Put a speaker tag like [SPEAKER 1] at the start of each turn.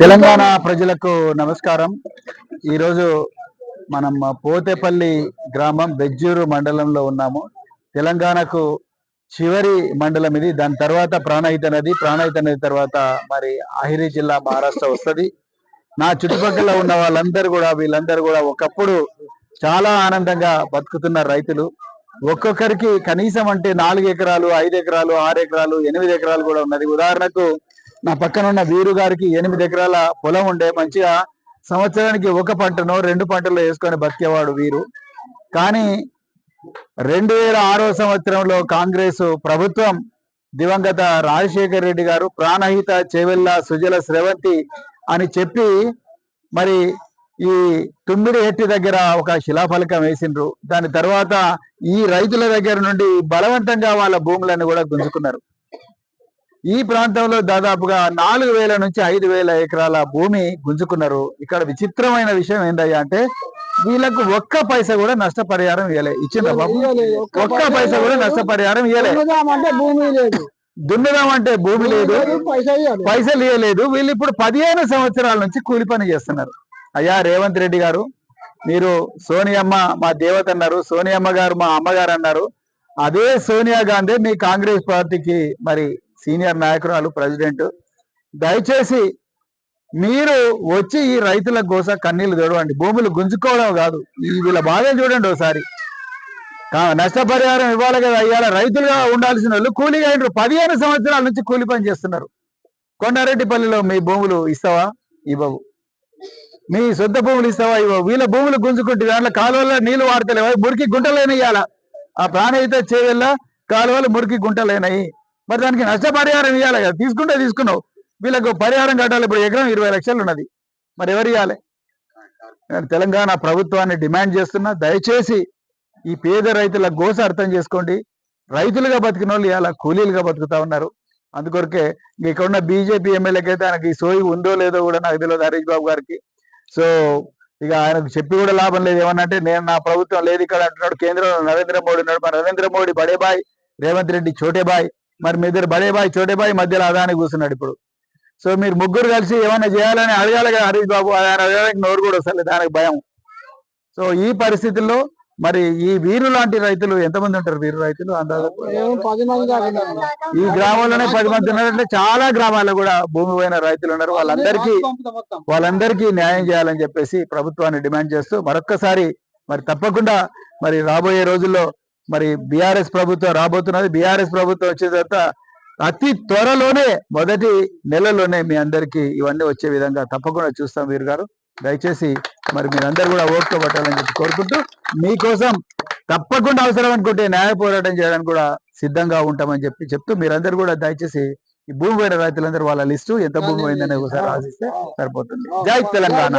[SPEAKER 1] తెలంగాణ ప్రజలకు నమస్కారం. ఈరోజు మనం పోతేపల్లి గ్రామం బెజ్జూరు మండలంలో ఉన్నాము. తెలంగాణకు చివరి మండలం ఇది. దాని తర్వాత ప్రాణహిత నది. ప్రాణహిత నది తర్వాత మరి ఆహిరి జిల్లా మహారాష్ట్ర వస్తుంది. నా చుట్టుపక్కల ఉన్న వాళ్ళందరూ కూడా వీళ్ళందరూ కూడా ఒకప్పుడు చాలా ఆనందంగా బతుకుతున్న రైతులు. ఒక్కొక్కరికి కనీసం అంటే నాలుగు ఎకరాలు ఐదు ఎకరాలు ఆరు ఎకరాలు ఎనిమిది ఎకరాలు కూడా ఉన్నది. ఉదాహరణకు నా పక్కన ఉన్న వీరు గారికి ఎనిమిది ఎకరాల పొలం ఉండే మంచిగా సంవత్సరానికి ఒక పంటను రెండు పంటలు వేసుకొని బతికేవాడు వీరు. కానీ రెండు వేల ఆరో సంవత్సరంలో కాంగ్రెస్ ప్రభుత్వం దివంగత రాజశేఖర్ రెడ్డి గారు ప్రాణహిత చెవెల్ల సుజల స్రవంతి అని చెప్పి మరి ఈ తుమ్మిడి హెట్టి దగ్గర ఒక శిలాఫలకం వేసిండ్రు. దాని తర్వాత ఈ రైతుల దగ్గర నుండి బలవంతంగా వాళ్ళ భూములను కూడా గుంజుకున్నారు. ఈ ప్రాంతంలో దాదాపుగా నాలుగు వేల నుంచి ఐదు వేల ఎకరాల భూమి గుంజుకున్నారు. ఇక్కడ విచిత్రమైన విషయం ఏందయ్యా అంటే వీళ్ళకు ఒక్క పైసా కూడా నష్టపరిహారం ఇవ్వలే ఇచ్చిండ్రా బాబు? ఒక్క పైసా కూడా నష్టపరిహారం ఇవ్వలే
[SPEAKER 2] అంటే భూమి లేదు.
[SPEAKER 1] దున్నదాం అంటే భూమి లేదు.
[SPEAKER 2] పైసా ఇయ్యాలి.
[SPEAKER 1] పైసలు ఇవ్వలేదు వీళ్ళు ఇప్పుడు పదిహేను సంవత్సరాల నుంచి కూలి పని చేస్తున్నారు. అయ్యా రేవంత్ రెడ్డి గారు మీరు సోనియమ్మ మా దేవత అన్నారు సోనియమ్మ గారు మా అమ్మగారు అన్నారు. అదే సోనియా గాంధీ మీ కాంగ్రెస్ పార్టీకి మరి సీనియర్ నాయకురాలు ప్రెసిడెంట్. దయచేసి మీరు వచ్చి ఈ రైతుల కోసం కన్నీళ్ళు చూడవండి భూములు గుంజుకోవడం కాదు. వీళ్ళ బాధ చూడండి ఒకసారి. నష్టపరిహారం ఇవ్వాలి కదా. అయ్యాల రైతులుగా ఉండాల్సిన వాళ్ళు కూలీగా అయినారు. పదిహేను సంవత్సరాల నుంచి కూలి పని చేస్తున్నారు. కొండారెడ్డిపల్లిలో మీ భూములు ఇస్తావా? ఇవ్వవు. మీ సొంత భూములు ఇస్తావా? ఇవ్వవు. వీళ్ళ భూములు గుంజుకుంటే దాంట్లో కాలువల్లో నీళ్ళు వాడతలేవా? మురికి గుంటలైన ఇయ్యాల ఆ ప్రాణహిత చేవెళ్ళ కాలువలు మురికి గుంటలేనాయి. మరి దానికి నష్టపరిహారం ఇవ్వాలి కదా. తీసుకుంటే తీసుకున్నావు. వీళ్ళకు పరిహారం కట్టాలి. ఇప్పుడు ఎకరం ఇరవై లక్షలు ఉన్నది. మరి ఎవరు ఇవ్వాలి నేను తెలంగాణ ప్రభుత్వాన్ని డిమాండ్ చేస్తున్నా. దయచేసి ఈ పేద రైతుల గోస అర్థం చేసుకోండి. రైతులుగా బతికిన వాళ్ళు ఇలా కూలీలుగా బతుకుతా ఉన్నారు. అందుకొరకే ఇంక ఇక్కడ ఉన్న బీజేపీ ఎమ్మెల్యేకి అయితే ఆయనకి ఈ సోయి ఉందో లేదో కూడా నాకు తెలియదు హరీష్ బాబు గారికి. సో ఇక ఆయనకు చెప్పి కూడా లాభం లేదు. ఏమన్నంటే నేను నా ప్రభుత్వం లేదు ఇక్కడ అంటున్నాడు. కేంద్రంలో నరేంద్ర మోడీ ఉన్నాడు. మరి నరేంద్ర మోడీ బడే బాయ్. రేవంత్ రెడ్డి చోటే బాయ్. మరి మీ ఇద్దరు బడే బాయ్ చోటే బాయ్ మధ్యలో అదాని కూర్చున్నాడు ఇప్పుడు. సో మీరు ముగ్గురు కలిసి ఏమైనా చేయాలని అడగాలి కదా హరీష్ బాబు ఆయన అడగడానికి నోరు కూడా వస్తలేదు దానికి భయం. సో ఈ పరిస్థితుల్లో మరి ఈ వీరు లాంటి రైతులు ఎంతమంది ఉంటారు? వీరు రైతులు అందాజ?
[SPEAKER 2] మేము పది మంది దాకా ఉన్నాము.
[SPEAKER 1] ఈ గ్రామంలోనే పది మంది ఉన్నారంటే చాలా గ్రామాల్లో కూడా భూమి పోయిన రైతులు ఉన్నారు. వాళ్ళందరికీ వాళ్ళందరికీ న్యాయం చేయాలని చెప్పేసి ప్రభుత్వాన్ని డిమాండ్ చేస్తూ మరొక్కసారి మరి తప్పకుండా మరి రాబోయే రోజుల్లో మరి బీఆర్ఎస్ ప్రభుత్వం రాబోతున్నది. బీఆర్ఎస్ ప్రభుత్వం వచ్చిన తర్వాత అతి త్వరలోనే మొదటి నెలలోనే మీ అందరికీ ఇవన్నీ వచ్చే విధంగా తప్పకుండా చూస్తాం వీరు గారు. దయచేసి మరి మీరందరూ కూడా ఓట్లు పట్టాలని చెప్పి కోరుకుంటూ మీకోసం తప్పకుండా అవసరం అనుకుంటే న్యాయ పోరాటం చేయడానికి కూడా సిద్ధంగా ఉంటామని చెప్పి చెప్తూ మీరందరూ కూడా దయచేసి ఈ భూమి పోయిన రైతులందరూ వాళ్ళ లిస్టు ఎంత భూమి పోయిందని ఒకసారి ఆశిస్తే సరిపోతుంది. జై తెలంగాణ.